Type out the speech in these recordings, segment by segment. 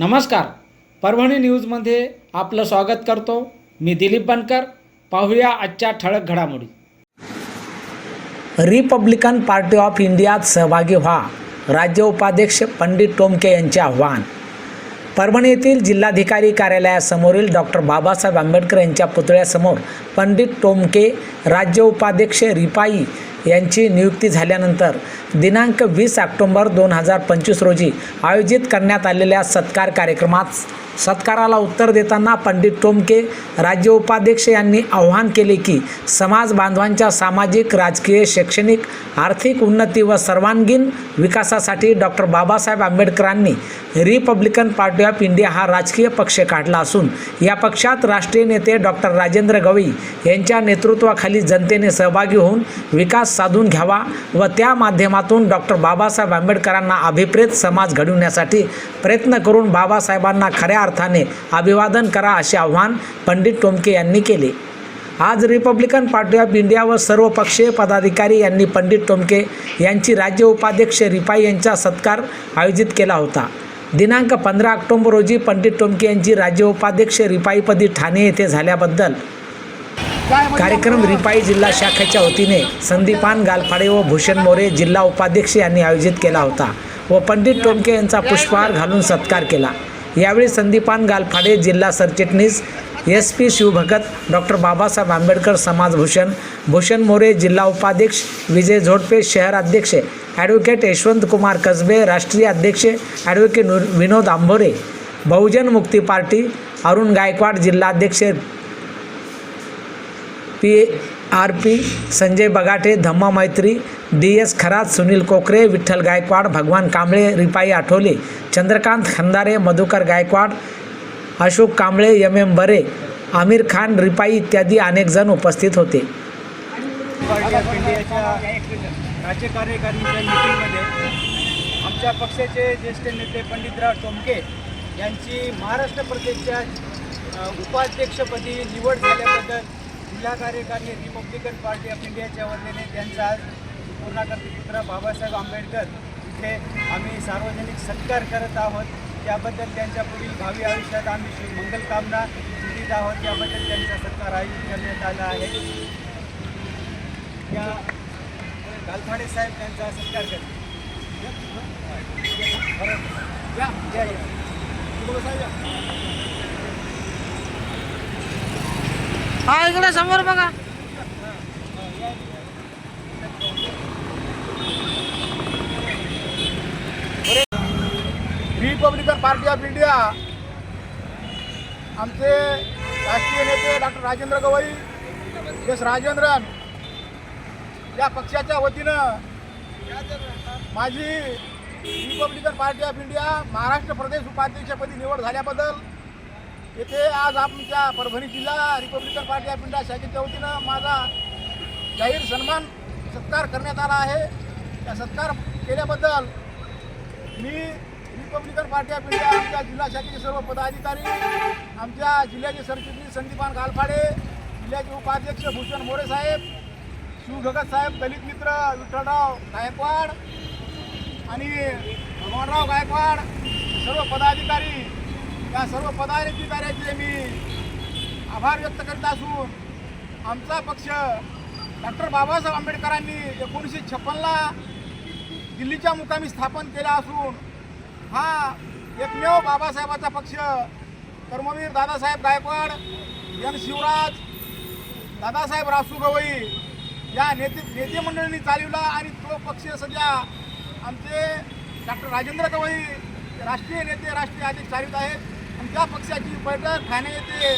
नमस्कार. परभणी न्यूजमध्ये आपलं स्वागत करतो. मी दिलीप बनकर. पाहूया आजच्या ठळक घडामोडी. रिपब्लिकन पार्टी ऑफ इंडियात सहभागी व्हा. राज्य उपाध्यक्ष पंडित टोमके यांचे आव्हान. परभणी येथील जिल्हाधिकारी कार्यालयासमोरील डॉक्टर बाबासाहेब आंबेडकर यांच्या पुतळ्यासमोर पंडित टोमके राज्य उपाध्यक्ष रिपाई यांची नियुक्ती झाल्यानंतर दिनांक वीस ऑक्टोंबर दोन हजार पंचवीस रोजी आयोजित करण्यात आलेल्या सत्कार कार्यक्रमात सत्काराला उत्तर देताना पंडित टोमके राज्य उपाध्यक्ष यांनी आवाहन केले की समाज बांधवांच्या सामाजिक राजकीय शैक्षणिक आर्थिक उन्नती व सर्वांगीण विकासासाठी डॉक्टर बाबासाहेब आंबेडकरांनी रिपब्लिकन पार्टी ऑफ इंडिया हा राजकीय पक्ष काढला असून या पक्षात राष्ट्रीय नेते डॉक्टर राजेंद्र गवई यांच्या नेतृत्वाखाली जनतेने सहभागी होऊन विकास साधून घ्यावा व त्या माध्यमातून डॉक्टर बाबासाहेब आंबेडकरांना अभिप्रेत समाज घडविण्यासाठी प्रयत्न करून बाबासाहेबांना खऱ्या अर्थाने अभिवादन करा असे आव्हान पंडित टोमके यांनी केले. आज रिपब्लिकन पार्टी ऑफ इंडिया व सर्व पक्षीय पदाधिकारी यांनी पंडित टोमके यांची राज्य उपाध्यक्ष रिपाई यांचा सत्कार आयोजित केला होता. दिनांक पंधरा ऑक्टोबर रोजी पंडित टोमके यांची राज्य उपाध्यक्ष रिपाईपदी ठाणे येथे झाल्याबद्दल कार्यक्रम रिपाई जिल्हा शाखेच्या वतीने संदीपान गालफाडे व भूषण मोरे जिल्हा उपाध्यक्ष यांनी आयोजित केला होता व पंडित टोमके यांचा पुष्पहार घालून सत्कार केला. यावेळी संदीपान गालफाडे जिल्हा सरचिटणीस S P Shivbhagat doctor Babasaheb Ambedkar समाजभूषण Bhushan More जिल्हा उपाध्यक्ष विजय झोडपे शहर अध्यक्ष ॲडव्होकेट यशवंत कुमार कसबे राष्ट्रीय अध्यक्ष ॲडव्होकेट विनोद आंभोरे बहुजन मुक्ती पार्टी अरुण गायकवाड जिल्हाध्यक्ष P R P Sanjay Bagate धम्मा मैत्री D S Kharat Sunil Kokare Vitthal Gaikwad Bhagwan Kamble RPI Athawale Chandrakant Khandare Madhukar Gaikwad Ashok Kamble M M Bare Aamir Khan RPI इत्यादी अनेक जण उपस्थित होते. राज्य कार्यकारिणीच्या आमच्या पक्षाचे ज्येष्ठ नेते पंडितराव टोमके यांची महाराष्ट्र प्रदेशच्या उपाध्यक्षपदी निवड झाल्याबद्दल जिल्हा कार्यकारी रिपब्लिकन पार्टी ऑफ इंडियाच्या वतीने त्यांचा आज पूर्णाकृती पुत्र बाबासाहेब आंबेडकर इथे आम्ही सार्वजनिक सत्कार करत आहोत. त्याबद्दल त्यांच्या पुढील भावी आयुष्यात आम्ही श्री मंगलकामना करीत आहोत. त्याबद्दल त्यांचा सत्कार आयोजित करण्यात आला आहे. या गालफाडे साहेब त्यांचा सत्कार करते या या या तुम्हाला साहेब या. हा इकडे समोर बघा. Republican party of India. आमचे राष्ट्रीय नेते डॉक्टर राजेंद्र गवई एस राजेंद्रन या पक्षाच्या वतीनं माझी Republican party of India Maharashtra प्रदेश उपाध्यक्षपदी निवड झाल्याबद्दल येथे आज आमच्या परभणी जिल्हा रिपब्लिकन पार्टी ऑफ इंडिया शाखेच्या वतीनं माझा जाहीर सन्मान सत्कार करण्यात आला आहे. त्या सत्कार केल्याबद्दल मी रिपब्लिकन पार्टी ऑफ इंडिया आमच्या जिल्हा शाखेचे सर्व पदाधिकारी आमच्या जिल्ह्याचे सरचिटणीस संदीपान गालफाडे जिल्ह्याचे उपाध्यक्ष भूषण मोरे साहेब शिवभगत साहेब दलित मित्र विठ्ठलराव गायकवाड आणि भगवानराव गायकवाड सर्व पदाधिकारी या सर्व पदाधिकाऱ्याचे मी आभार व्यक्त करीत असून आमचा पक्ष डॉक्टर बाबासाहेब आंबेडकरांनी एकोणीसशे छप्पनला दिल्लीच्या मुकामी स्थापन केला असून हा एकमेव बाबासाहेबाचा पक्ष कर्मवीर दादासाहेब गायकवाड एन शिवराज दादासाहेब रासू गवई या नेते नेते मंडळींनी चालवला आणि तो पक्ष सध्या आमचे डॉक्टर राजेंद्र गवई राष्ट्रीय नेते राष्ट्रीय अध्यक्ष चालवित आहेत. तुमच्या त्या पक्षाची बैठक ठाणे येथे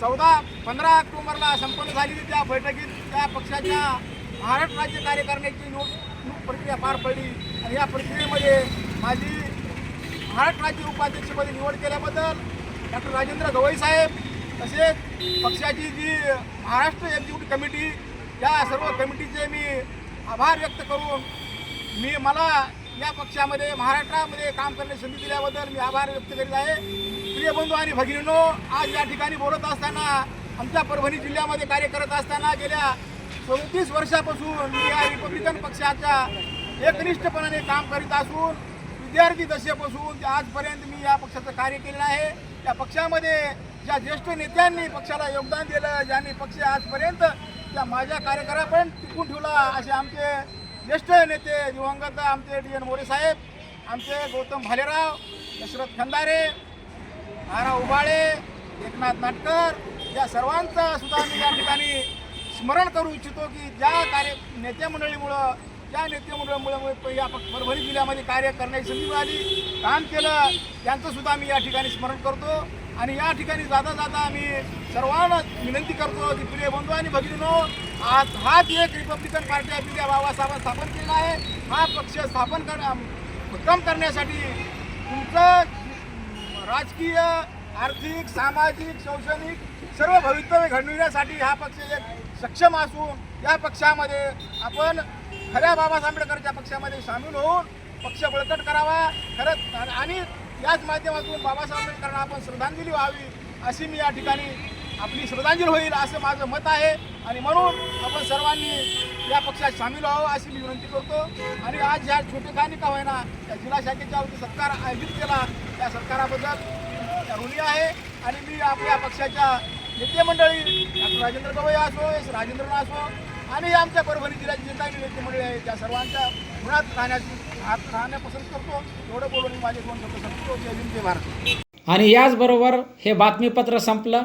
चौदा पंधरा ऑक्टोबरला संपन्न झालेली त्या बैठकीत त्या पक्षाच्या महाराष्ट्र राज्य कार्यकारिणीची निवडणूक प्रक्रिया पार पडली. आणि या प्रक्रियेमध्ये माझी महाराष्ट्र राज्य उपाध्यक्षपदी निवड केल्याबद्दल डॉक्टर राजेंद्र गवई साहेब तसेच पक्षाची जी महाराष्ट्र एक्झिक्युटिव्ह कमिटी या सर्व कमिटीचे मी आभार व्यक्त करून मी मला या पक्षामध्ये महाराष्ट्रामध्ये काम करण्याची संधी दिल्याबद्दल मी आभार व्यक्त करीत आहे. प्रिय बंधू आणि भगिनीनो आज या ठिकाणी बोलत असताना आमच्या परभणी जिल्ह्यामध्ये कार्य करत असताना गेल्या चौतीस वर्षापासून मी या रिपब्लिकन पक्षाच्या एकनिष्ठपणाने काम करीत असून विद्यार्थी दशेपासून ते आजपर्यंत मी या पक्षाचं कार्य केलेलं आहे. या पक्षामध्ये ज्या ज्येष्ठ नेत्यांनी पक्षाला योगदान दिलं ज्यांनी पक्ष आजपर्यंत त्या माझ्या कार्यकर्त्यापर्यंत टिकून ठेवला असे आमचे ज्येष्ठ नेते दिवंगत आमचे डी एन मोरे साहेब आमचे गौतम भालेराव दशरथ खंदारे आरा उबाळे एकनाथ नाटकर या सर्वांचा सुद्धा मी या ठिकाणी स्मरण करू इच्छितो की ज्या कार्य नेतेमंडळीमुळं ज्या नेते मंडळीमुळे या परभणी जिल्ह्यामध्ये कार्य करण्याची संधी मिळाली काम केलं त्यांचं सुद्धा मी या ठिकाणी स्मरण करतो. आणि या ठिकाणी जाता जाता आम्ही सर्वांना विनंती करतो की प्रिय बंधू आणि भगिनीनो आज हाच एक रिपब्लिकन पार्टी ऑफ बाबासाहेबांनी स्थापन केला आहे. हा पक्ष स्थापन कर भक्कम करण्यासाठी तुमचं राजकीय आर्थिक सामाजिक शैक्षणिक सर्व भवितव्य घडविण्यासाठी हा पक्ष एक सक्षम असून या पक्षामध्ये आपण खऱ्या बाबासाहेब आंबेडकरच्या पक्षामध्ये सामील होऊन पक्ष बळकट करावा. खरंच आणि- आणि याच माध्यमातून बाबासाहेब आंबेडकरांना आपण श्रद्धांजली व्हावी अशी मी या ठिकाणी आपली श्रद्धांजली होईल असं माझं मत आहे. आणि म्हणून आपण सर्वांनी या पक्षात सामील व्हावं अशी मी विनंती करतो. आणि आज ह्या छोटे का होईना त्या जिल्हा शाखेच्या सरकार सत्कार आयोजित केला त्या सरकाराबद्दल ऋणी आहे. आणि मी आपल्या पक्षाच्या नेते मंडळी डॉक्टर राजेंद्र गवई असो एस राजेंद्र असो आणि आमच्या परभणी जिल्ह्याची जे काही नेते मंडळी आहेत त्या सर्वांच्या गुणात राहण्याची हात राहण्या पसंत करतो. एवढं बोलून माझे दोन शब्द संपतो जय हिंद जय भारत. आणि याचबरोबर हे बातमीपत्र संपलं.